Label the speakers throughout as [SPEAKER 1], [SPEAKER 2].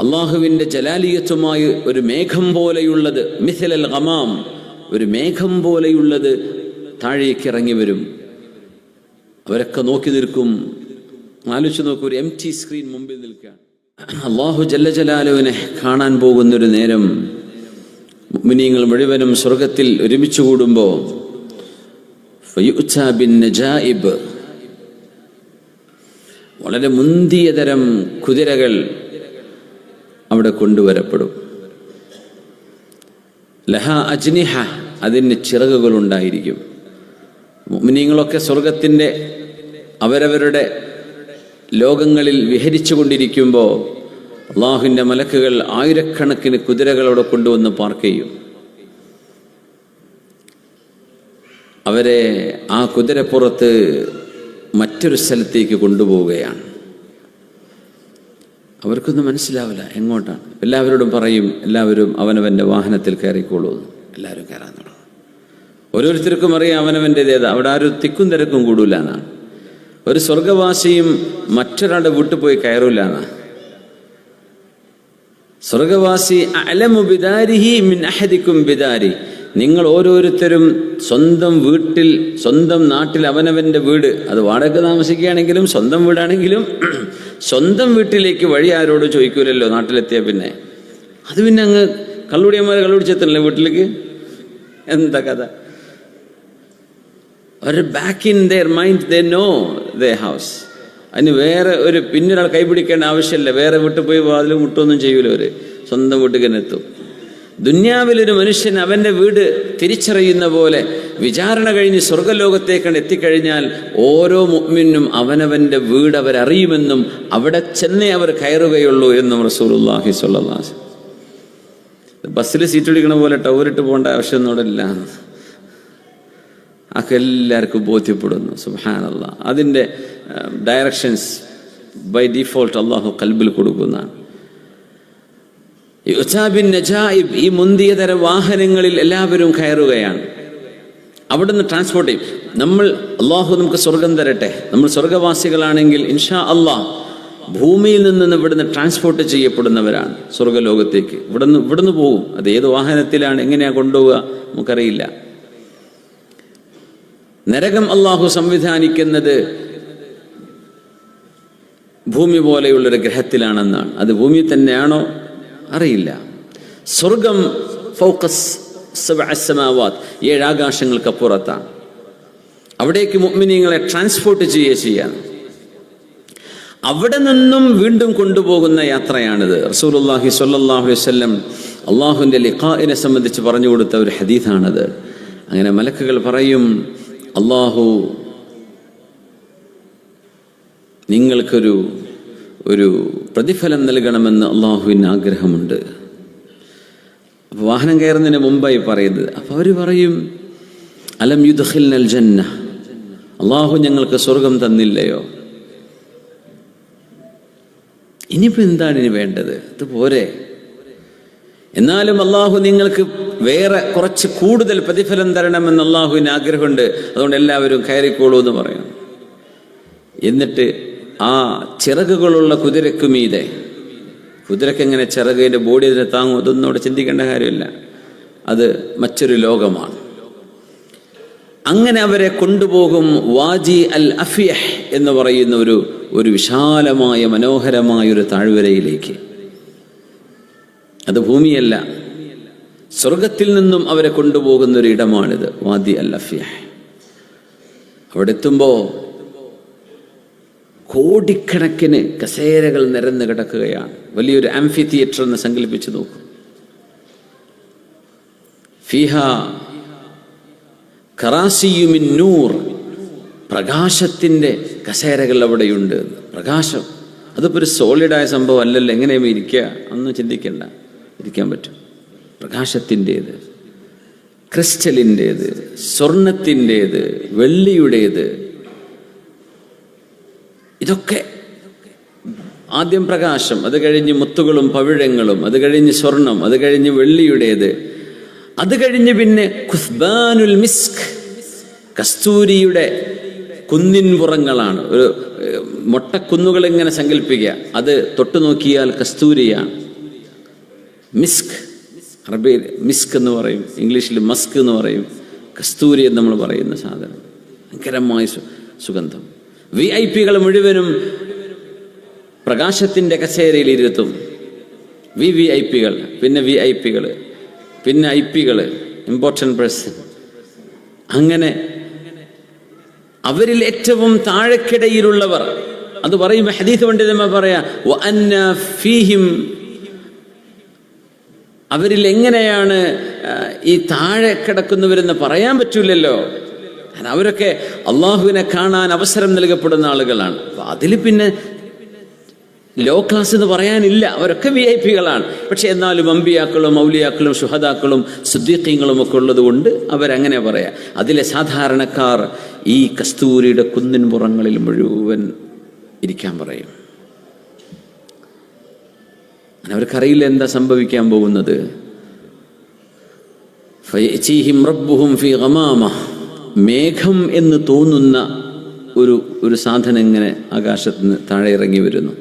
[SPEAKER 1] അള്ളാഹുവിന്റെ ജലാലിയത്വമായി ഒരു മേഘം പോലെയുള്ളത് മിഥിലൽ ഗമാം ഒരു മേഘം പോലെയുള്ളത് താഴേക്ക് ഇറങ്ങി വരും. അവരൊക്കെ നോക്കി നിൽക്കും. ആലോചിച്ച് നോക്കൂ ഒരു എം ടി സ്ക്രീൻ മുമ്പിൽ നിൽക്കുക അള്ളാഹു ജല്ല ജലാലുവിനെ കാണാൻ പോകുന്നൊരു നേരം മുഅ്മിനീങ്ങൾ മുഴുവനും സ്വർഗത്തിൽ ഒരുമിച്ച് കൂടുമ്പോൾ വളരെ മുന്തിയ തരം കുതിരകൾ അവിടെ കൊണ്ടുവരപ്പെടും. ലഹ അജ്നിഹ അതിന് ചിറകുകളുണ്ടായിരിക്കും. മുഅ്മിനീങ്ങളൊക്കെ സ്വർഗത്തിന്റെ അവരവരുടെ ലോകങ്ങളിൽ വിഹരിച്ചു കൊണ്ടിരിക്കുമ്പോൾ അള്ളാഹുവിന്റെ മലക്കുകൾ ആയിരക്കണക്കിന് കുതിരകളോടെ കൊണ്ടുവന്ന് പാർക്ക് ചെയ്യും. അവരെ ആ കുതിരപ്പുറത്ത് മറ്റൊരു സ്ഥലത്തേക്ക് കൊണ്ടുപോവുകയാണ്. അവർക്കൊന്നും മനസ്സിലാവില്ല എങ്ങോട്ടാണ്. എല്ലാവരോടും പറയും എല്ലാവരും അവനവന്റെ വാഹനത്തിൽ കയറിക്കോളൂ. എല്ലാവരും കയറാൻ തുടങ്ങും. ഓരോരുത്തർക്കും അറിയാം അവനവന്റെതേത് അവിടെ ആരും തിക്കും തിരക്കും കൂടൂല എന്നാണ് ഒരു സ്വർഗവാസിയും മറ്റൊരാളുടെ വീട്ടിൽ പോയി കയറൂല എന്നാണ് സ്വർഗവാസി അലമു ബിദാരിഹി മിൻ ബിദാരി. നിങ്ങൾ ഓരോരുത്തരും സ്വന്തം വീട്ടിൽ സ്വന്തം നാട്ടിൽ അവനവന്റെ വീട്. അത് വാടക താമസിക്കുകയാണെങ്കിലും സ്വന്തം വീടാണെങ്കിലും സ്വന്തം വീട്ടിലേക്ക് വഴി ആരോട് ചോദിക്കൂലല്ലോ നാട്ടിലെത്തിയ പിന്നെ. അത് പിന്നെ അങ്ങ് കള്ളുടിയന്മാരെ കള്ളുപിടിച്ചെത്തണല്ലേ വീട്ടിലേക്ക്? എന്താ കഥ? അവർ back in their mind they know they house അതിന് വേറെ ഒരു പിന്നൊരാൾ കൈപിടിക്കേണ്ട ആവശ്യമില്ല. വേറെ വീട്ടിൽ പോയി വാതിൽ മുട്ടൊന്നും ചെയ്യൂല അവർ. സ്വന്തം വീട്ടിൽ തന്നെ എത്തും. ദുന്യാവിലൊരു മനുഷ്യൻ അവന്റെ വീട് തിരിച്ചറിയുന്ന പോലെ വിചാരണ കഴിഞ്ഞ് സ്വർഗലോകത്തേക്കാണ് എത്തിക്കഴിഞ്ഞാൽ ഓരോ മുഅ്മിനും അവനവന്റെ വീട് അവരറിയുമെന്നും അവിടെ ചെന്നേ അവർ കയറുകയുള്ളൂ എന്നും റസൂലുള്ളാഹി സ്വല്ലാസ്. ബസ്സിൽ സീറ്റ് പിടിക്കണ പോലെ ടവറിട്ട് പോകേണ്ട ആവശ്യമൊന്നും അവിടെ ഇല്ല. അതൊക്കെ എല്ലാവർക്കും ബോധ്യപ്പെടുന്നു. സുഹാനല്ല അതിന്റെ ഡയറക്ഷൻസ് ബൈ ഡിഫോൾട്ട് അള്ളാഹു കൽബിൽ കൊടുക്കുന്നതാണ്. യുസാബിൻ നജായിബ് ഈ മുന്തിയ തരം വാഹനങ്ങളിൽ എല്ലാവരും കയറുകയാണ്. അവിടുന്ന് ട്രാൻസ്പോർട്ട് ചെയ്യും. നമ്മൾ അള്ളാഹു നമുക്ക് സ്വർഗം തരട്ടെ. നമ്മൾ സ്വർഗവാസികളാണെങ്കിൽ ഇൻഷാ അള്ളാഹ് ഭൂമിയിൽ നിന്ന് ഇവിടുന്ന് ട്രാൻസ്പോർട്ട് ചെയ്യപ്പെടുന്നവരാണ് സ്വർഗലോകത്തേക്ക്. ഇവിടുന്ന് ഇവിടുന്ന് പോകും അത് ഏത് വാഹനത്തിലാണ് എങ്ങനെയാണ് കൊണ്ടുപോവുക നമുക്കറിയില്ല. നരകം അള്ളാഹു സംവിധാനിക്കുന്നത് ഭൂമി പോലെയുള്ളൊരു ഗ്രഹത്തിലാണെന്നാണ്. അത് ഭൂമി തന്നെയാണോ അറിയില്ല. സ്വർഗം ഫൗക്കസ് സമാവാത്ത് ഏഴാകാശങ്ങൾക്കപ്പുറത്താണ് അവിടേക്ക് മുഅ്മിനീങ്ങളെ ട്രാൻസ്പോർട്ട് ചെയ്യുക ചെയ്യാണ് അവിടെ നിന്നും വീണ്ടും കൊണ്ടുപോകുന്ന യാത്രയാണിത്. റസൂലുള്ളാഹി സ്വല്ലല്ലാഹു അലൈഹി വസല്ലം അള്ളാഹുവിന്റെ ലിഖാഇനെ സംബന്ധിച്ച് പറഞ്ഞു കൊടുത്ത ഒരു ഹദീഥാണത് അങ്ങനെ മലക്കുകൾ പറയും അള്ളാഹു നിങ്ങൾക്കൊരു ഒരു പ്രതിഫലം നൽകണമെന്ന് അള്ളാഹുവിന് ആഗ്രഹമുണ്ട്. അപ്പോൾ വാഹനം കയറുന്നതിന് മുമ്പായി പറയുന്നത് അപ്പോൾ അവർ പറയും അലം യുദ്ധിൽ നൽ ജന്ന അള്ളാഹു ഞങ്ങൾക്ക് സ്വർഗം തന്നില്ലയോ? ഇനിയിപ്പോൾ എന്താണ് ഇനി വേണ്ടത്? ഇത് പോരെ. എന്നാലും അള്ളാഹു നിങ്ങൾക്ക് വേറെ കുറച്ച് കൂടുതൽ പ്രതിഫലം തരണമെന്ന് അള്ളാഹുവിന് ആഗ്രഹമുണ്ട്. അതുകൊണ്ട് എല്ലാവരും കയറിക്കോളൂ എന്ന് പറയണം എന്നിട്ട് ആ ചിറകുകളുള്ള കുതിരക്കുമീതെ കുതിരക്ക് എങ്ങനെ ചിറകിന്റെ ബോഡി അതിനെ താങ്ങും അതൊന്നും അവിടെ ചിന്തിക്കേണ്ട കാര്യമില്ല. അത് മറ്റൊരു ലോകമാണ്. അങ്ങനെ അവരെ കൊണ്ടുപോകും വാജി അൽ അഫിയഹ് എന്ന് പറയുന്ന ഒരു ഒരു വിശാലമായ മനോഹരമായ ഒരു താഴ്വരയിലേക്ക്. അത് ഭൂമിയല്ല. സ്വർഗത്തിൽ നിന്നും അവരെ കൊണ്ടുപോകുന്ന ഒരു ഇടമാണിത് വാദി അൽ അഫിയഹ്. അവിടെ എത്തുമ്പോൾ കോടിക്കണക്കിന് കസേരകൾ നിരന്ന് കിടക്കുകയാണ്. വലിയൊരു ആംഫി തിയേറ്റർ എന്ന് സങ്കല്പിച്ച് നോക്കും. ഫിഹ കറാസിയുമിൻ നൂർ പ്രകാശത്തിന്റെ കസേരകൾ അവിടെയുണ്ട്. പ്രകാശം അതിപ്പോൾ ഒരു സോളിഡായ സംഭവം അല്ലല്ലോ. എങ്ങനെയും ഇരിക്കുക. ഒന്നും ചിന്തിക്കണ്ട. ഇരിക്കാൻ പറ്റും. പ്രകാശത്തിന്റേത് ക്രിസ്റ്റലിന്റേത് സ്വർണത്തിന്റേത് വെള്ളിയുടേത് ഇതൊക്കെ ആദ്യം പ്രകാശം അത് കഴിഞ്ഞ് മുത്തുകളും പവിഴങ്ങളും അത് കഴിഞ്ഞ് സ്വർണം അത് കഴിഞ്ഞ് വെള്ളിയുടേത് അത് കഴിഞ്ഞ് പിന്നെ ഖുസ്ബാനുൽ മിസ്ക് കസ്തൂരിയുടെ കുന്നിൻ പുറങ്ങളാണ്. ഒരു മൊട്ടക്കുന്നുകൾ ഇങ്ങനെ സങ്കല്പിക്കുക. അത് തൊട്ടു നോക്കിയാൽ കസ്തൂരിയാണ്. മിസ്ക് അറബിയിൽ മിസ്ക് എന്ന് പറയും. ഇംഗ്ലീഷിൽ മസ്ക് എന്ന് പറയും. കസ്തൂരി എന്ന് നമ്മൾ പറയുന്ന സാധനം. ഭയങ്കരമായ സുഗന്ധം. വി ഐ പികൾ മുഴുവനും പ്രകാശത്തിന്റെ കസേരയിൽ ഇരുത്തും. വി വി ഐ പികൾ പിന്നെ വി ഐ പികൾ പിന്നെ ഐ പികൾ ഇമ്പോർട്ടന്റ് പേഴ്സൺ അങ്ങനെ അവരിൽ ഏറ്റവും താഴെക്കിടയിലുള്ളവർ അത് പറയും ഹദീസ് പണ്ഡിതന്മാർ പറയാ "വഅന്ന ഫീഹിം അവരിൽ എങ്ങനെയാണ് ഈ താഴെ കിടക്കുന്നവരെന്ന് പറയാൻ പറ്റൂലല്ലോ. അവരൊക്കെ അള്ളാഹുവിനെ കാണാൻ അവസരം നൽകപ്പെടുന്ന ആളുകളാണ്. അപ്പൊ അതിൽ പിന്നെ ലോ ക്ലാസ് എന്ന് പറയാനില്ല. അവരൊക്കെ വി ഐ പികളാണ് പക്ഷെ എന്നാലും അമ്പിയാക്കളും മൗലിയാക്കളും ഷുഹദാക്കളും സുദ്ദീഖിങ്ങളും ഒക്കെ ഉള്ളത് കൊണ്ട് അവരങ്ങനെ പറയാം. അതിലെ സാധാരണക്കാർ ഈ കസ്തൂരിയുടെ കുന്നിൻ പുറങ്ങളിൽ മുഴുവൻ ഇരിക്കാൻ പറയും. അവർക്കറിയില്ല എന്താ സംഭവിക്കാൻ പോകുന്നത്. ഫീ മേഘം എന്ന് തോന്നുന്ന ഒരു ഒരു സാധനം ഇങ്ങനെ ആകാശത്ത് നിന്ന് താഴെ ഇറങ്ങി വരുന്നു.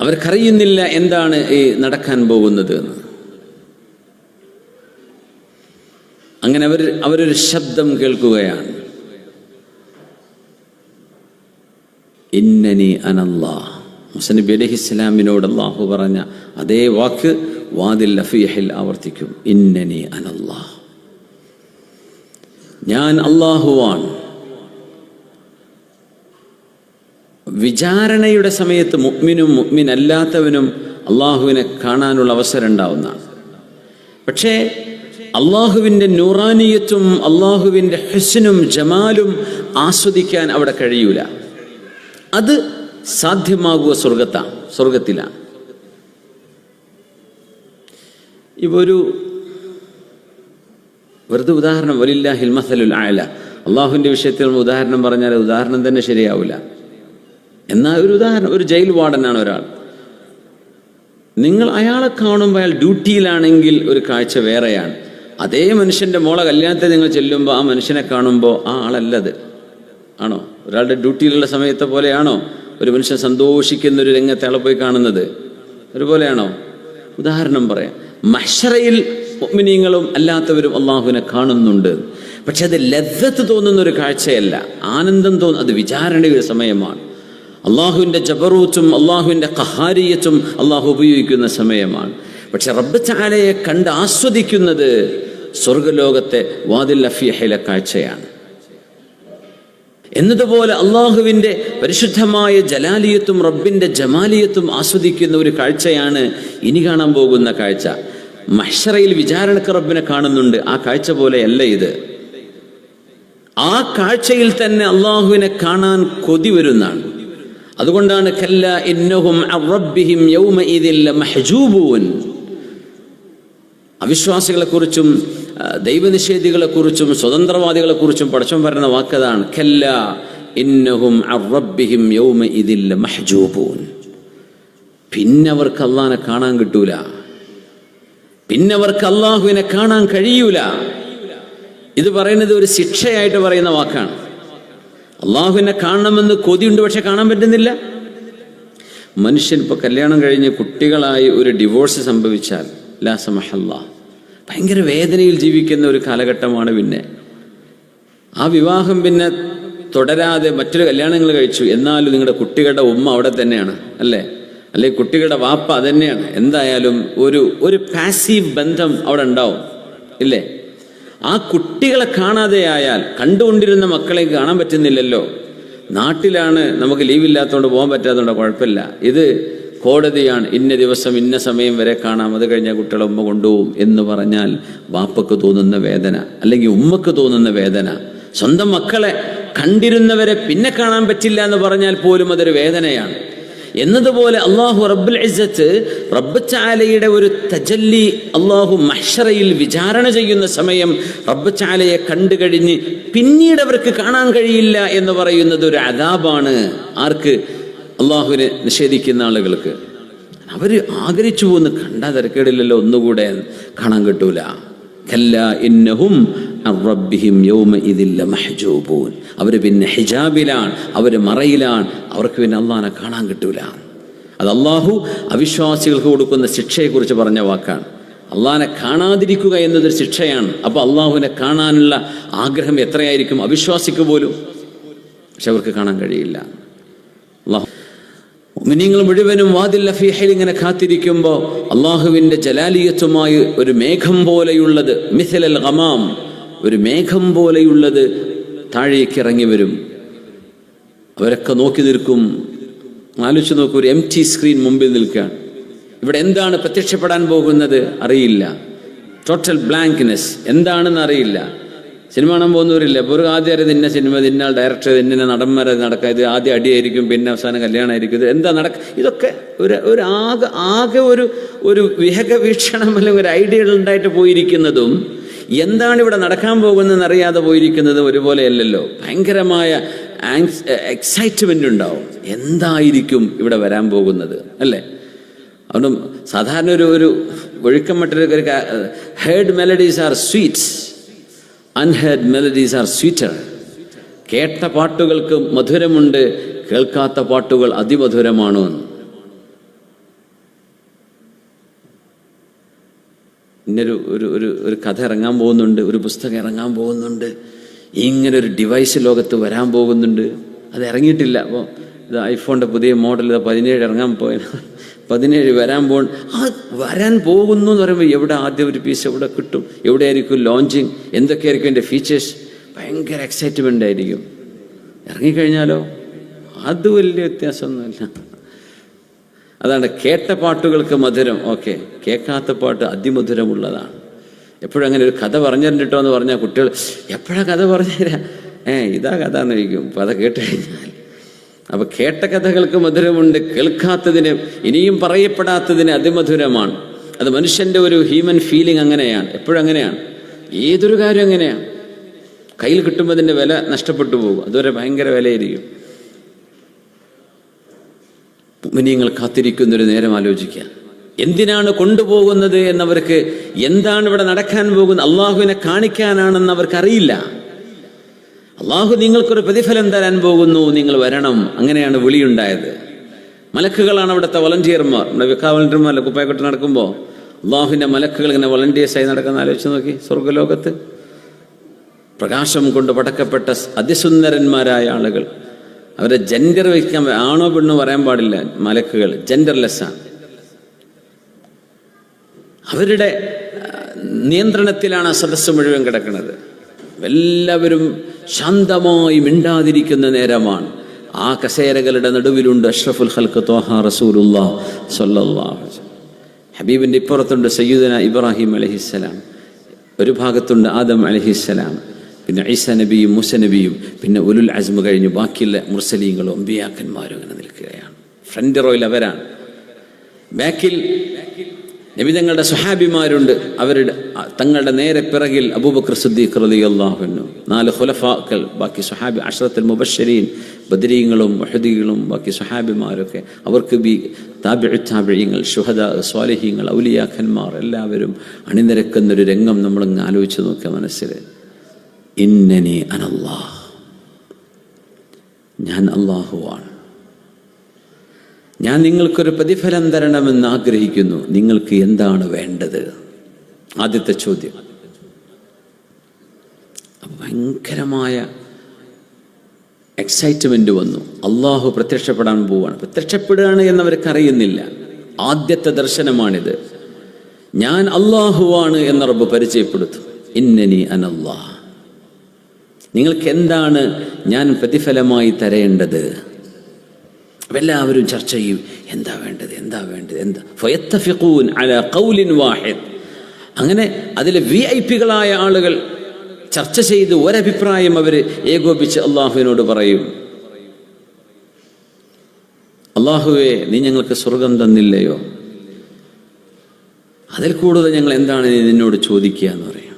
[SPEAKER 1] അവർക്കറിയുന്നില്ല എന്താണ് ഈ നടക്കാൻ പോകുന്നത് എന്ന്. അങ്ങനെ അവർ അവരൊരു ശബ്ദം കേൾക്കുകയാണ്. ഇന്നനി അനല്ലാ മുസനബി അലഹി ഇസ്ലാമിനോട് അള്ളാഹു പറഞ്ഞ അതേ വാക്ക് വാദിൽ ലഫീഹിൽ ആവർത്തിക്കും ഇന്നനി അനല്ലാ ഞാൻ അള്ളാഹുവാണ് വിചാരണയുടെ സമയത്ത് മുഗ്മിനും മുഅ്മിൻ അല്ലാത്തവനും അള്ളാഹുവിനെ കാണാനുള്ള അവസരം ഉണ്ടാവുന്നതാണ്. പക്ഷേ അള്ളാഹുവിന്റെ നൂറാനിയത്തും അള്ളാഹുവിന്റെ ഹുസ്നും ജമാലും ആസ്വദിക്കാൻ അവിടെ കഴിയൂല. അത് സാധ്യമാകുക സ്വർഗത്താണ് സ്വർഗത്തിലാണ്. ഇപ്പൊ ഒരു വെറുതെ ഉദാഹരണം വലില്ല ഹിൽമസലുൽ ആല അള്ളാഹുവിന്റെ വിഷയത്തിൽ നമ്മൾ ഉദാഹരണം പറഞ്ഞാൽ ഉദാഹരണം തന്നെ ശരിയാവില്ല എന്നാൽ ഒരു ഉദാഹരണം ഒരു ജയിൽ വാർഡനാണ് ഒരാൾ. നിങ്ങൾ അയാളെ കാണുമ്പോൾ അയാൾ ഡ്യൂട്ടിയിലാണെങ്കിൽ ഒരു കാഴ്ച വേറെയാണ്. അതേ മനുഷ്യന്റെ മോളെ കല്യാണത്തെ നിങ്ങൾ ചെല്ലുമ്പോൾ ആ മനുഷ്യനെ കാണുമ്പോൾ ആ ആളല്ലത്. ആണോ? ഒരാളുടെ ഡ്യൂട്ടിയിലുള്ള സമയത്തെ പോലെയാണോ ഒരു മനുഷ്യൻ സന്തോഷിക്കുന്ന ഒരു രംഗത്തെ ആളെ പോയി കാണുന്നത്? ഒരുപോലെയാണോ? ഉദാഹരണം പറയാം. മഷറയിൽ മുഅ്മിനീങ്ങളും അല്ലാത്തവരും അള്ളാഹുവിനെ കാണുന്നുണ്ട്. പക്ഷെ അത് ലദ്ദത്ത് തോന്നുന്ന ഒരു കാഴ്ചയല്ല. ആനന്ദം തോന്നുന്ന അത് വിചാരണയുടെ സമയമാണ്. അള്ളാഹുവിന്റെ ജബറൂത്തും അള്ളാഹുവിന്റെ കഹാരിയത്തും അള്ളാഹു ഉപയോഗിക്കുന്ന സമയമാണ്. പക്ഷെ റബ്ബ് ചാലയെ കണ്ട് ആസ്വദിക്കുന്നത് സ്വർഗലോകത്തെ വാദിൽ അഫിയഹയിലെ കാഴ്ചയാണ്. എന്നതുപോലെ അള്ളാഹുവിന്റെ പരിശുദ്ധമായ ജലാലിയത്തും റബ്ബിന്റെ ജമാലിയത്തും ആസ്വദിക്കുന്ന ഒരു കാഴ്ചയാണ് ഇനി കാണാൻ പോകുന്ന കാഴ്ച. മഹ്ഷറയിൽ വിചാരണക്ക് റബ്ബിനെ കാണുന്നുണ്ട്. ആ കാഴ്ച പോലെയല്ല ഇത്. ആ കാഴ്ചയിൽ തന്നെ അള്ളാഹുവിനെ കാണാൻ കൊതി വരുന്നതാണ്. അതുകൊണ്ടാണ് കല്ല ഇന്നഹും റബ്ബിഹിം യൗമഇദിൻ ലമഹ്ജൂബൂൻ അവിശ്വാസികളെക്കുറിച്ചും ആ, ദൈവനിഷേധികളെക്കുറിച്ചും സ്വതന്ത്രവാദികളെക്കുറിച്ചും പടച്ചം പറയുന്ന വാക്കതാണ് കല്ല ഇന്നഹും അൻ യൗമ ഇതില്ല ലമഹ്ജൂബൂൻ പിന്നെ അവർക്ക് അള്ളഹാനെ കാണാൻ കിട്ടൂല. പിന്നെ അവർക്ക് അള്ളാഹുവിനെ കാണാൻ കഴിയൂല. ഇത് പറയുന്നത് ഒരു ശിക്ഷയായിട്ട് പറയുന്ന വാക്കാണ്. അള്ളാഹുവിനെ കാണണമെന്ന് കൊതിയുണ്ട് പക്ഷെ കാണാൻ പറ്റുന്നില്ല. മനുഷ്യൻ ഇപ്പോൾ കല്യാണം കഴിഞ്ഞ് കുട്ടികളായി ഒരു ഡിവോഴ്സ് സംഭവിച്ചാൽ ലാ ഭയങ്കര വേദനയിൽ ജീവിക്കുന്ന ഒരു കാലഘട്ടമാണ് പിന്നെ. ആ വിവാഹം പിന്നെ തുടരാതെ മറ്റൊരു കല്യാണങ്ങൾ കഴിച്ചു. എന്നാലും നിങ്ങളുടെ കുട്ടികളുടെ ഉമ്മ അവിടെ തന്നെയാണ് അല്ലേ? അല്ലെ കുട്ടികളുടെ വാപ്പ അതന്നെയാണ്. എന്തായാലും ഒരു ഒരു പാസീവ് ബന്ധം അവിടെ ഉണ്ടാവും. ഇല്ലേ? ആ കുട്ടികളെ കാണാതെ ആയാൽ കണ്ടുകൊണ്ടിരുന്ന മക്കളെ കാണാൻ പറ്റുന്നില്ലല്ലോ. നാട്ടിലാണ് നമുക്ക് ലീവ് ഇല്ലാത്തതുകൊണ്ട് പോകാൻ പറ്റാത്തതുകൊണ്ട് കുഴപ്പമില്ല. ഇത് കോടതിയാണ്. ഇന്ന ദിവസം ഇന്ന സമയം വരെ കാണാം. അത് കഴിഞ്ഞാൽ കുട്ടികളെ ഉമ്മ കൊണ്ടുപോകും എന്ന് പറഞ്ഞാൽ വാപ്പക്ക് തോന്നുന്ന വേദന അല്ലെങ്കിൽ ഉമ്മക്ക് തോന്നുന്ന വേദന. സ്വന്തം മക്കളെ കണ്ടിരുന്നവരെ പിന്നെ കാണാൻ പറ്റില്ല എന്ന് പറഞ്ഞാൽ പോലും അതൊരു വേദനയാണ്. എന്നതുപോലെ അള്ളാഹു റബ്ബുൽ ഇസത്ത് റബ്ബ് ചാലയുടെ ഒരു തജല്ലി അള്ളാഹു മഹ്ഷറയിൽ വിചാരണ ചെയ്യുന്ന സമയം റബ്ബ് ചാലയെ കണ്ടു കഴിഞ്ഞ് പിന്നീട് അവർക്ക് കാണാൻ കഴിയില്ല എന്ന് പറയുന്നത് ഒരു അതാബാണ് ആർക്ക്? അള്ളാഹുവിനെ നിഷേധിക്കുന്ന ആളുകൾക്ക്. അവർ ആഗ്രഹിച്ചു പോകുന്ന കണ്ടാ തിരക്കേടില്ലല്ലോ ഒന്നുകൂടെ കാണാൻ കിട്ടൂല. കല്ല ഇന്നഹും അവർ പിന്നെ ഹിജാബിലാണ് അവർ മറയിലാണ് അവർക്ക് പിന്നെ അള്ളഹാനെ കാണാൻ കിട്ടൂല. അത് അള്ളാഹു അവിശ്വാസികൾക്ക് കൊടുക്കുന്ന ശിക്ഷയെക്കുറിച്ച് പറഞ്ഞ വാക്കാണ്. അള്ളാഹിനെ കാണാതിരിക്കുക എന്നതൊരു ശിക്ഷയാണ്. അപ്പോൾ അള്ളാഹുവിനെ കാണാനുള്ള ആഗ്രഹം എത്രയായിരിക്കും? അവിശ്വാസിക്ക് പോലും. പക്ഷെ അവർക്ക് കാണാൻ കഴിയില്ല. നിങ്ങൾ മുഴുവനും വാതിൽ ലഫീഹയിൽ ഇങ്ങനെ കാത്തിരിക്കുമ്പോൾ അള്ളാഹുവിന്റെ ജലാലിയത്തുമായി ഒരു മേഘം പോലെയുള്ളത് മിഥലൽ ഗമാം. ഒരു മേഘം പോലെയുള്ളത് താഴേക്ക് ഇറങ്ങി വരും. അവരൊക്കെ നോക്കി നിൽക്കും. ആലോചിച്ച് നോക്കൂ ഒരു എം ടി സ്ക്രീൻ മുമ്പിൽ നിൽക്കുകയാണ് ഇവിടെ എന്താണ് പ്രത്യക്ഷപ്പെടാൻ പോകുന്നത്? അറിയില്ല. ടോട്ടൽ ബ്ലാങ്ക്നെസ് എന്താണെന്ന് അറിയില്ല. സിനിമ കാണാൻ പോകുന്നവരില്ല. ഒരു ആദ്യം അറിയാം ഇന്ന സിനിമ ഇന്ന ഡയറക്ടർ ഇന്ന നടന്മാരത് നടക്കുക. ഇത് ആദ്യം അടിയായിരിക്കും പിന്നെ അവസാനം കല്യാണമായിരിക്കും. ഇത് എന്താ നടക്ക? ഇതൊക്കെ ഒരു ഒരു ആകെ ആകെ ഒരു ഒരു വിഹക വീക്ഷണം അല്ലെങ്കിൽ ഒരു ഐഡിയകൾ ഉണ്ടായിട്ട് പോയിരിക്കുന്നതും എന്താണ് ഇവിടെ നടക്കാൻ പോകുന്നതെന്ന് അറിയാതെ പോയിരിക്കുന്നത് ഒരുപോലെയല്ലല്ലോ. ഭയങ്കരമായ എക്സൈറ്റ്മെന്റ് ഉണ്ടാവും. എന്തായിരിക്കും ഇവിടെ വരാൻ പോകുന്നത് അല്ലേ? അതുകൊണ്ട് സാധാരണ ഒരു ഒരു ഒഴുക്കം മറ്റൊരു heard melodies are sweets unheard melodies are sweeter കേട്ട പാട്ടുകൾക്ക് മധുരമുണ്ട് കേൾക്കാത്ത പാട്ടുകൾ അതിമധുരമാണോ എന്ന് ഇന്നൊരു ഒരു ഒരു ഒരു കഥ ഇറങ്ങാൻ പോകുന്നുണ്ട് ഒരു പുസ്തകം ഇറങ്ങാൻ പോകുന്നുണ്ട് ഇങ്ങനെ ഒരു ഡിവൈസ് ലോകത്ത് വരാൻ പോകുന്നുണ്ട്. അത് ഇറങ്ങിയിട്ടില്ല. അപ്പോൾ ഇത് ഐഫോണിന്റെ പുതിയ മോഡൽ ഇത് പതിനേഴ് ഇറങ്ങാൻ പോയ. പതിനേഴ് വരാൻ പോ ആ വരാൻ പോകുന്നു എന്ന് പറയുമ്പോൾ എവിടെ ആദ്യം ഒരു പീസ് എവിടെ കിട്ടും? എവിടെയായിരിക്കും ലോഞ്ചിങ് എന്തൊക്കെയായിരിക്കും എന്റെ ഫീച്ചേഴ്സ് ഭയങ്കര എക്സൈറ്റ്മെന്റ് ആയിരിക്കും. ഇറങ്ങിക്കഴിഞ്ഞാലോ? അത് വലിയ വ്യത്യാസമൊന്നുമില്ല. അതാണ് കേട്ട പാട്ടുകൾക്ക് മധുരം. ഓക്കെ. കേൾക്കാത്ത പാട്ട് അതിമധുരമുള്ളതാണ്. എപ്പോഴും അങ്ങനെ ഒരു കഥ പറഞ്ഞിട്ടോ എന്ന് പറഞ്ഞാൽ കുട്ടികൾ എപ്പോഴാ കഥ പറഞ്ഞു തരാം ഏ ഇതാ കഥ എന്ന് ചോദിക്കും അപ്പം അത് കേട്ട് കഴിഞ്ഞാൽ. അപ്പം കേട്ട കഥകൾക്ക് മധുരമുണ്ട് കേൾക്കാത്തതിന് ഇനിയും പറയപ്പെടാത്തതിന് അതിമധുരമാണ്. അത് മനുഷ്യന്റെ ഒരു ഹ്യൂമൻ ഫീലിംഗ് അങ്ങനെയാണ്. എപ്പോഴും അങ്ങനെയാണ്. ഏതൊരു കാര്യം അങ്ങനെയാണ്. കയ്യിൽ കിട്ടുമ്പോൾ അതിന്റെ വില നഷ്ടപ്പെട്ടു പോകും. അതുവരെ ഭയങ്കര വിലയായിരിക്കും. നിങ്ങൾ കാത്തിരിക്കുന്നൊരു നേരം ആലോചിക്കുക. എന്തിനാണ് കൊണ്ടുപോകുന്നത് എന്നവർക്ക് എന്താണ് ഇവിടെ നടക്കാൻ പോകുന്നത്? അള്ളാഹുവിനെ കാണിക്കാനാണെന്ന് അവർക്ക് അറിയില്ല അള്ളാഹു നിങ്ങൾക്കൊരു പ്രതിഫലം തരാൻ പോകുന്നു നിങ്ങൾ വരണം. അങ്ങനെയാണ് വിളിയുണ്ടായത്. മലക്കുകളാണ് അവിടുത്തെ വളണ്ടിയർമാർ. നമ്മുടെ വിക്കാ വളണ്ടിയർമാരല്ല കുപ്പായക്കൊട്ട് നടക്കുമ്പോൾ അള്ളാഹുവിന്റെ മലക്കുകൾ ഇങ്ങനെ വളണ്ടിയേഴ്സായി നടക്കുന്ന ആലോചിച്ച് നോക്കി. സ്വർഗലോകത്ത് പ്രകാശം കൊണ്ട് പടക്കപ്പെട്ട അതിസുന്ദരന്മാരായ ആളുകൾ. അവരെ ജെൻഡർ വയ്ക്കാൻ ആണോ പെണ്ണോ പറയാൻ പാടില്ല. മലക്കുകൾ ജെൻഡർലെസ്സാണ് അവരുടെ നിയന്ത്രണത്തിലാണ് ആ സദസ്സ് മുഴുവൻ കിടക്കുന്നത്. എല്ലാവരും ശാന്തമായി മിണ്ടാതിരിക്കുന്ന നേരമാണ്. ആ കസേരകളുടെ നടുവിലുണ്ട് അഷ്റഫുൽ ഹൽക്ക് തോഹ റസൂലുള്ള സൊല്ലാഹു ഇപ്പുറത്തുണ്ട് സയ്യുദന ഇബ്രാഹിം അലഹിസ്സലാം. ഒരു ഭാഗത്തുണ്ട് ആദം അലഹിസ്സലാം. പിന്നെ ഐസ നബിയും മുസ നബിയും പിന്നെ ഉലുൽ അസ്മ കഴിഞ്ഞ് ബാക്കിയുള്ള മുർസലീങ്ങളും അമ്പിയാക്കന്മാരും അങ്ങനെ നിൽക്കുകയാണ്. ഫ്രണ്ട് റോയിൽ അവരാണ്. ബാക്കിൽ നബി തങ്ങളുടെ സുഹാബിമാരുണ്ട് അവരുടെ തങ്ങളുടെ നേരെ പിറകിൽ അബൂബക്കർ സുദ്ദീഖ് റലി അള്ളാഹുന്നു നാല് ഖുലഫാക്കൾ ബാക്കി സുഹാബി അഷ്റത്തുൽ മുബഷരീൻ ബദരീങ്ങളും മഹദീകളും ബാക്കി സുഹാബിമാരൊക്കെ അവർക്ക് ബി താബിഴ് താബിഴിങ്ങൾ ഷുഹദ സ്വാലിഹീങ്ങൾ ഔലിയാഖന്മാർ എല്ലാവരും അണിനിരക്കുന്നൊരു രംഗം നമ്മളിങ്ങ് ആലോചിച്ച് നോക്കുക മനസ്സിൽ ഇന്നനി അനല്ലാഹ്. ഞാൻ അള്ളാഹുവാണ് ഞാൻ നിങ്ങൾക്കൊരു പ്രതിഫലം തരണമെന്ന് ആഗ്രഹിക്കുന്നു. നിങ്ങൾക്ക് എന്താണ് വേണ്ടത്? ആദ്യത്തെ ചോദ്യം. ഭയങ്കരമായ എക്സൈറ്റ്മെന്റ് വന്നു. അള്ളാഹു പ്രത്യക്ഷപ്പെടാൻ പോവാണ്. പ്രത്യക്ഷപ്പെടുകയാണ് എന്നവർക്ക് അറിയുന്നില്ല. ആദ്യത്തെ ദർശനമാണിത്. ഞാൻ അള്ളാഹുവാണ് എന്ന റബ്ബ് പരിചയപ്പെടുത്തും. ഇന്നനി അനല്ലാഹ്. നിങ്ങൾക്ക് എന്താണ് ഞാൻ പ്രതിഫലമായി തരേണ്ടത്? എല്ലാവരും ചർച്ച ചെയ്യും എന്താ വേണ്ടത്? എന്താ വേണ്ടത്? എന്താ? ഫയത്തഫിഖൂൻ അല ഖൗലിൻ വാഹിദ്. അങ്ങനെ അതിലെ വി ഐ പികളായ ആളുകൾ ചർച്ച ചെയ്ത് ഒരഭിപ്രായം അവർ ഏകോപിച്ച് അള്ളാഹുവിനോട് പറയും. അള്ളാഹുവെ നീ ഞങ്ങൾക്ക് സ്വർഗം തന്നില്ലയോ? അതിൽ കൂടുതൽ ഞങ്ങൾ എന്താണ് നിന്നോട് ചോദിക്കുക എന്ന് പറയാം.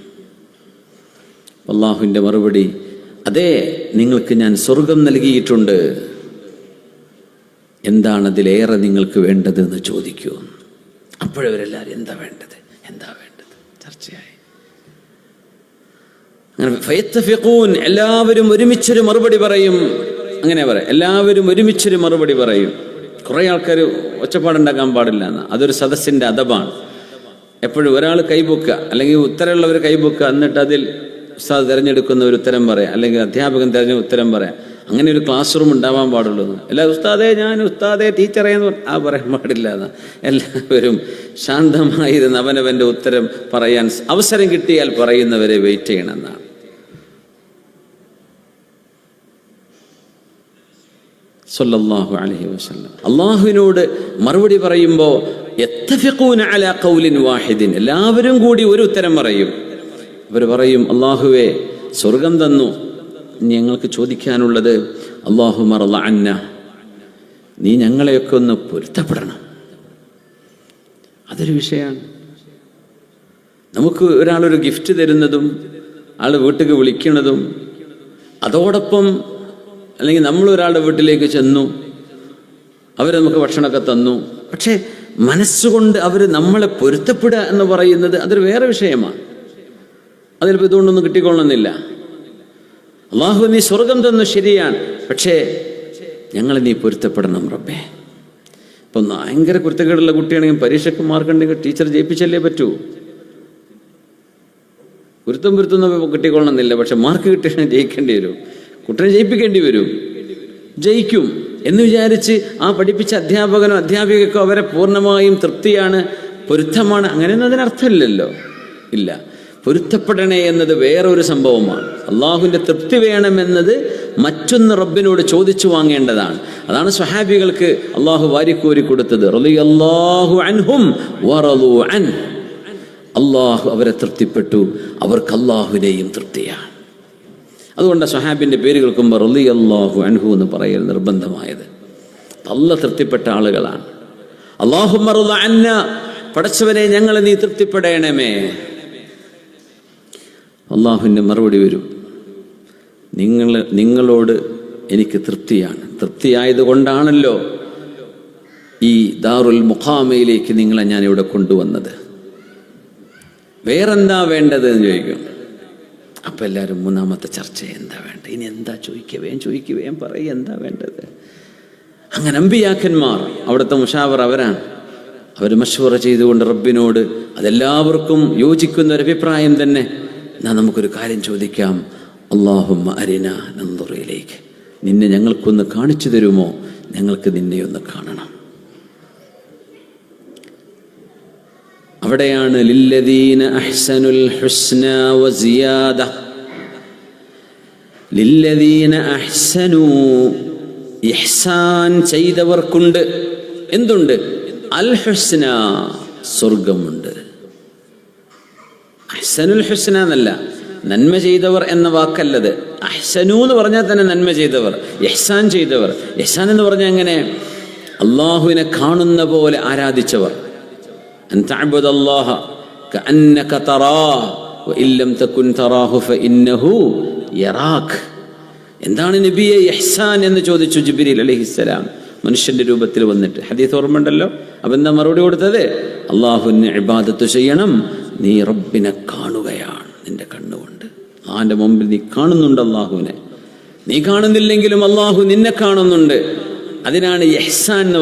[SPEAKER 1] അള്ളാഹുവിന്റെ മറുപടി അതെ നിങ്ങൾക്ക് ഞാൻ സ്വർഗം നൽകിയിട്ടുണ്ട്. എന്താണ് അതിലേറെ നിങ്ങൾക്ക് വേണ്ടതെന്ന് ചോദിക്കൂ. അപ്പോഴവരെല്ലാവരും എന്താ വേണ്ടത്? എന്താ വേണ്ടത്? ചർച്ചയായി. അങ്ങനെ എല്ലാവരും ഒരുമിച്ചൊരു മറുപടി പറയും. അങ്ങനെ പറയാം എല്ലാവരും ഒരുമിച്ചൊരു മറുപടി പറയും. കുറേ ആൾക്കാർ ഒച്ചപ്പാടുണ്ടാക്കാൻ പാടില്ല എന്ന്. അതൊരു സദസ്സിന്റെ അദബാണ്. എപ്പോഴും ഒരാൾ കൈപൊക്കുക അല്ലെങ്കിൽ ഉത്തരമുള്ളവർ കൈപൊക്കുക എന്നിട്ട് അതിൽ ഉസ്താദ് തിരഞ്ഞെടുക്കുന്ന ഒരു ഉത്തരം പറയാം. അല്ലെങ്കിൽ അധ്യാപകൻ തിരഞ്ഞ ഉത്തരം പറയാം. അങ്ങനെ ഒരു ക്ലാസ് റൂം ഉണ്ടാവാൻ പാടുള്ളൂ. അല്ല ഉസ്താദേ ഞാൻ ഉസ്താദേ ടീച്ചറേ എന്ന് ആ പറയാൻ പാടില്ല എല്ലാവരും ശാന്തമായിരുന്ന് അവനവന്റെ ഉത്തരം പറയാൻ അവസരം കിട്ടിയാൽ പറയുന്നവരെ വെയിറ്റ് ചെയ്യണമെന്നാണ്. സല്ലല്ലാഹു അലൈഹി വസല്ലം. അള്ളാഹുവിനോട് മറുപടി പറയുമ്പോൾ എത്തഫിക്കൂന അലാ ഖൗലിൻ വാഹിദിൻ. എല്ലാവരും കൂടി ഒരു ഉത്തരം പറയും. അവർ പറയും അള്ളാഹുവെ സ്വർഗം തന്നു. ഞങ്ങൾക്ക് ചോദിക്കാനുള്ളത് അള്ളാഹു മറല അന്ന. നീ ഞങ്ങളെയൊക്കെ ഒന്ന് പൊരുത്തപ്പെടണം. അതൊരു വിഷയമാണ്. നമുക്ക് ഒരാളൊരു ഗിഫ്റ്റ് തരുന്നതും ആൾ വീട്ടിലേക്ക് വിളിക്കുന്നതും അതോടൊപ്പം അല്ലെങ്കിൽ നമ്മൾ ഒരാളുടെ വീട്ടിലേക്ക് ചെന്നു അവർ നമുക്ക് ഭക്ഷണമൊക്കെ തന്നു. പക്ഷേ മനസ്സുകൊണ്ട് അവർ നമ്മളെ പൊരുത്തപ്പെടുക എന്ന് പറയുന്നത് അതൊരു വേറെ വിഷയമാണ്. അതിലിപ്പോൾ ഇതുകൊണ്ടൊന്നും കിട്ടിക്കൊള്ളുന്നില്ല അള്ളാഹു നീ സ്വർഗം തന്നു ശരിയാണ്. പക്ഷേ ഞങ്ങൾ നീ പൊരുത്തപ്പെടണം റബ്ബേ. ഇപ്പം ഭയങ്കര കുരുത്തക്കേടുള്ള കുട്ടിയാണെങ്കിൽ പരീക്ഷയ്ക്ക് മാർക്കുണ്ടെങ്കിൽ ടീച്ചർ ജയിപ്പിച്ചല്ലേ പറ്റൂ. ഗുരുത്വം പൊരുത്തൊന്നും കിട്ടിക്കൊള്ളണമെന്നില്ല. പക്ഷെ മാർക്ക് കിട്ടിയാൽ ജയിക്കേണ്ടി വരും. കുട്ടനെ ജയിപ്പിക്കേണ്ടി വരും. ജയിക്കും എന്ന് വിചാരിച്ച് ആ പഠിപ്പിച്ച അധ്യാപകനോ അധ്യാപികക്കോ അവരെ പൂർണമായും തൃപ്തിയാണ് പൊരുത്തമാണ്. അങ്ങനെയൊന്നും അതിനർത്ഥമില്ലല്ലോ. ഇല്ല. പൊരുത്തപ്പെടണേ എന്നത് വേറൊരു സംഭവമാണ്. അള്ളാഹുവിന്റെ തൃപ്തി വേണമെന്നത് മറ്റൊന്ന് റബ്ബിനോട് ചോദിച്ചു വാങ്ങേണ്ടതാണ്. അതാണ് സ്വഹാബികൾക്ക് അള്ളാഹു വാരിക്കോരി കൊടുത്തത്. റളിയല്ലാഹു അൻഹും അൻ. അള്ളാഹു അവരെ തൃപ്തിപ്പെട്ടു. അവർക്ക് അള്ളാഹുവിനെയും തൃപ്തിയാണ്. അതുകൊണ്ട് സ്വഹാബിന്റെ പേര് കേൾക്കുമ്പോൾ റലി അള്ളാഹു അൻഹു എന്ന് പറയൽ നിർബന്ധമായത്. അല്ല തൃപ്തിപ്പെട്ട ആളുകളാണ്. അള്ളാഹു പടച്ചവനെ ഞങ്ങളെ നീ തൃപ്തിപ്പെടണമേ. അള്ളാഹുവിന്റെ മറുപടി വരും. നിങ്ങൾ നിങ്ങളോട് എനിക്ക് തൃപ്തിയാണ്. തൃപ്തിയായത് കൊണ്ടാണല്ലോ ഈ ദാറുൽ മുഖാമയിലേക്ക് നിങ്ങളെ ഞാൻ ഇവിടെ കൊണ്ടുവന്നത്. വേറെന്താ വേണ്ടത് എന്ന് ചോദിക്കും. അപ്പൊ എല്ലാവരും മൂന്നാമത്തെ ചർച്ച എന്താ വേണ്ടത്? ഇനി എന്താ ചോദിക്കുകയും ചോദിക്കുകയും പറയും എന്താ വേണ്ടത്? അങ്ങനെ അമ്പിയാക്കന്മാർ അവിടുത്തെ മുഷാവർ അവരാണ്. അവർ മഷൂറ ചെയ്തുകൊണ്ട് റബ്ബിനോട് അതെല്ലാവർക്കും യോജിക്കുന്ന ഒരു അഭിപ്രായം തന്നെ. എന്നാ നമുക്കൊരു കാര്യം ചോദിക്കാം. അള്ളാഹുമ്മ അരിന നന്ദുറയിലേക്ക് നിന്നെ ഞങ്ങൾക്കൊന്ന് കാണിച്ചു തരുമോ? ഞങ്ങൾക്ക് നിന്നെ ഒന്ന് കാണണം. അവിടെയാണ് ലില്ലദീന അഹ്സനുൽ ഹുസ്ന വസിയാദ ലില്ലദീന അഹ്സനു ഇഹ്സാൻ ചെയ്തവർക്കുണ്ട്. എന്തുണ്ട്? അൽ ഹുസ്ന സ്വർഗമുണ്ട് അഹ്സനുൽ ഹുസ്ന എന്നല്ല നന്മ ചെയ്തവർ എന്ന വാക്കല്ലത്. അഹ്സനു എന്ന് പറഞ്ഞാൽ തന്നെ നന്മ ചെയ്തവർ യഹ്സാൻ ചെയ്തവർ. യഹ്സാൻ എന്ന് പറഞ്ഞാൽ എങ്ങനെ? അള്ളാഹുവിനെ കാണുന്ന പോലെ ആരാധിച്ചവർ. എന്താണ് നബിയെ യഹ്സാൻ എന്ന് ചോദിച്ചു ജിബിരിൽ അലഹിസ്സലാം? മനുഷ്യന്റെ രൂപത്തിൽ വന്നിട്ട്. ഹദീസ് ഓർമ്മയുണ്ടല്ലോ? അപ്പം എന്താ മറുപടി കൊടുത്തത്? അള്ളാഹുവിനെ ഇബാദത്ത് ചെയ്യണം. നീ റബ്ബിനെ കാണുകയാണ് നിന്റെ കണ്ണുകൊണ്ട്. ആന്റെ മുമ്പിൽ നീ കാണുന്നുണ്ട് അള്ളാഹുവിനെ നീ കാണുന്നില്ലെങ്കിലും അള്ളാഹു നിന്നെ കാണുന്നുണ്ട്. അതിനാണ് എന്ന്